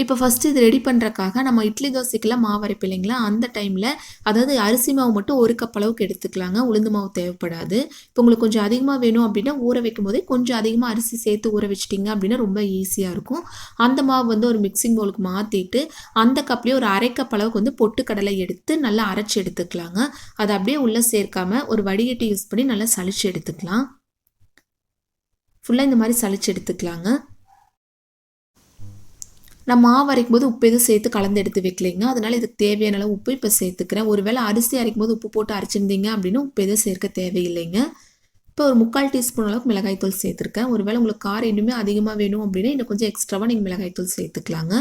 இப்போ ஃபஸ்ட்டு இது ரெடி பண்ணுறக்காக நம்ம இட்லி தோசைக்கெல்லாம் மாவு அரைப்பு இல்லைங்களா? அந்த டைமில் அதாவது அரிசி மாவு மட்டும் ஒரு கப் அளவுக்கு எடுத்துக்கலாங்க. உளுந்து மாவு தேவைப்படாது. இப்போ உங்களுக்கு கொஞ்சம் அதிகமாக வேணும் அப்படின்னா ஊற வைக்கும் போதே கொஞ்சம் அதிகமாக அரிசி சேர்த்து ஊற வச்சிட்டிங்க அப்படின்னா ரொம்ப ஈஸியாக இருக்கும். அந்த மாவு வந்து ஒரு மிக்சிங் பவுலுக்கு மாற்றிட்டு அந்த கப்லேயே ஒரு அரை கப் அளவுக்கு வந்து பொட்டுக்கடலை எடுத்து நல்லா அரைச்சி எடுத்துக்கலாங்க. அதை அப்படியே உள்ளே சேர்க்காம ஒரு வடிகட்டி யூஸ் பண்ணி நல்லா சளிச்சு எடுத்துக்கலாம். ஃபுல்லாக இந்த மாதிரி சளிச்சு எடுத்துக்கலாங்க. நான் மாவு அரைக்கும் போது உப்பு எதுவும் சேர்த்து கலந்து எடுத்து வைக்கலைங்க. அதனால் இதுக்கு தேவையான அளவு உப்பு இப்போ சேர்த்துக்கிறேன். ஒருவேளை அரிசி அரைக்கும் போது உப்பு போட்டு அரைச்சிருந்தீங்க அப்படின்னா உப்பு எதுவும் சேர்க்க தேவையில்லைங்க. இப்போ ஒரு முக்கால் டீஸ்பூன் அளவுக்கு மிளகாய்த்தூள் சேர்த்துருக்கேன். ஒருவேளை உங்களுக்கு காரம் இன்னுமே அதிகமாக வேணும் அப்படின்னா இன்னும் கொஞ்சம் எக்ஸ்ட்ராவாக நீங்கள் மிளகாய்த்தூள் சேர்த்துக்கலாங்க.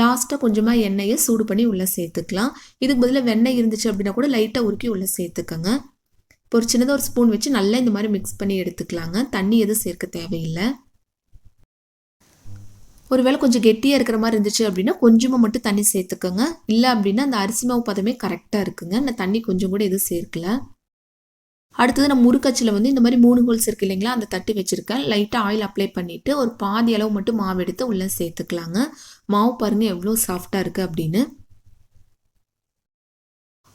லாஸ்ட்டாக கொஞ்சமாக எண்ணெயை சூடு பண்ணி உள்ளே சேர்த்துக்கலாம். இதுக்கு பதிலாக வெண்ணெய் இருந்துச்சு அப்படின்னா கூட லைட்டாக உருக்கி உள்ளே சேர்த்துக்கோங்க. இப்போ ஒரு சின்னதாக ஒரு ஸ்பூன் வச்சு நல்லா இந்த மாதிரி மிக்ஸ் பண்ணி எடுத்துக்கலாங்க. தண்ணி எதுவும் சேர்க்க தேவையில்லை. ஒருவேளை கொஞ்சம் கெட்டியாக இருக்கிற மாதிரி இருந்துச்சு அப்படின்னா கொஞ்சமாக மட்டும் தண்ணி சேர்த்துக்கோங்க. இல்லை அப்படின்னா அந்த அரிசி மாவு பதமே கரெக்டாக இருக்குங்க. நான் தண்ணி கொஞ்சம் கூட எதுவும் சேர்க்கல. அடுத்தது நான் முறுக்கச்சில் வந்து இந்த மாதிரி மூணு ஹோல்ஸ் இருக்கு இல்லைங்களா அந்த தட்டி வச்சுருக்கேன். லைட்டாக ஆயில் அப்ளை பண்ணிவிட்டு ஒரு பாதி அளவு மட்டும் மாவு எடுத்து உள்ளே சேர்த்துக்கலாங்க. மாவு பாருங்கள் எவ்வளோ சாஃப்டாக இருக்குது அப்படின்னு.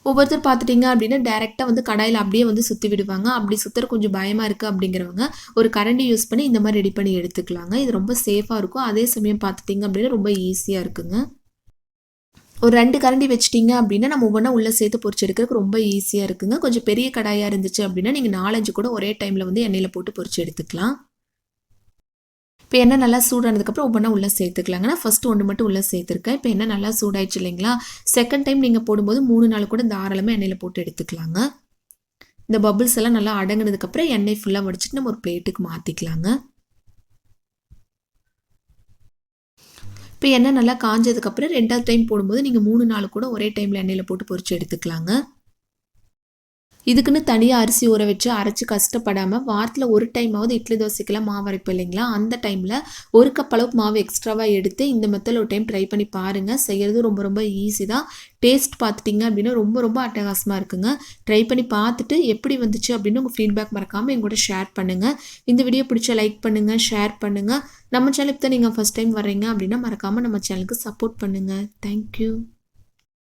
ஒவ்வொருத்தர் பார்த்துட்டிங்க அப்படின்னா டேரெக்டாக வந்து கடாயில் அப்படியே வந்து சுற்றி விடுவாங்க. அப்படி சுற்றுற கொஞ்சம் பயமாக இருக்குது அப்படிங்கிறவங்க ஒரு கரண்டி யூஸ் பண்ணி இந்த மாதிரி ரெடி பண்ணி எடுத்துக்கலாங்க. இது ரொம்ப சேஃபாக இருக்கும். அதே சமயம் பார்த்துட்டிங்க அப்படின்னா ரொம்ப ஈஸியாக இருக்குங்க. ஒரு ரெண்டு கரண்டி வச்சிட்டிங்க அப்படின்னா நம்ம ஒவ்வொன்றா உள்ளே சேர்த்து பொறிச்சு எடுக்கிறதுக்கு ரொம்ப ஈஸியாக இருக்குங்க. கொஞ்சம் பெரிய கடாயாக இருந்துச்சு அப்படின்னா நீங்கள் நாலஞ்சு கூட ஒரே டைமில் வந்து எண்ணெயில் போட்டு பொறிச்சு எடுத்துக்கலாம். இப்போ எண்ணெய் நல்லா சூடானதுக்கப்புறம் ஒவ்வொன்றா உள்ளே சேர்த்துக்கலாங்க. நான் ஃபஸ்ட்டு ஒன்று மட்டும் உள்ளே சேர்த்துருக்கேன். இப்போ எண்ணெய் நல்லா சூடாயிடுச்சு இல்லைங்களா? செகண்ட் டைம் நீங்கள் போடும்போது மூணு நாள் கூட தாராளமாக எண்ணெயில் போட்டு எடுத்துக்கலாங்க. இந்த பபுள்ஸ் எல்லாம் நல்லா அடங்கினதுக்கப்புறம் எண்ணெய் ஃபுல்லாக வடிச்சிட்டு நம்ம ஒரு பிளேட்டுக்கு மாற்றிக்கலாங்க இப்போ எண்ணெய் நல்லா காஞ்சதுக்கப்புறம் ரெண்டாவது டைம் போடும்போது நீங்கள் மூணு நாள் கூட ஒரே டைமில் எண்ணெயில் போட்டு பொறிச்சு எடுத்துக்கலாங்க. இதுக்குன்னு தனியாக அரிசி ஊற வச்சு அரைச்சி கஷ்டப்படாமல் வாரத்தில் ஒரு டைமாவது இட்லி தோசைக்கெல்லாம் மாவு அரைப்போம் இல்லைங்களா? அந்த டைமில் ஒரு கப் அளவுக்கு மாவு எக்ஸ்ட்ராவாக எடுத்து இந்த மெத்தடில் ஒரு டைம் ட்ரை பண்ணி பாருங்கள் செய்கிறது ரொம்ப ரொம்ப ஈஸி தான். டேஸ்ட் பார்த்துட்டிங்க அப்படின்னா ரொம்ப ரொம்ப அட்டகாசமாக இருக்குங்க. ட்ரை பண்ணி பார்த்துட்டு எப்படி வந்துச்சு அப்படின்னு உங்கள் ஃபீட்பேக் மறக்காமல் எங்கூட ஷேர் பண்ணுங்கள் இந்த வீடியோ பிடிச்ச லைக் பண்ணுங்கள் ஷேர் பண்ணுங்கள் நம்ம சேனலுக்கு தான் நீங்கள் ஃபஸ்ட் டைம் வர்றீங்க அப்படின்னா மறக்காமல் நம்ம சேனலுக்கு சப்போர்ட் பண்ணுங்கள் தேங்க்யூ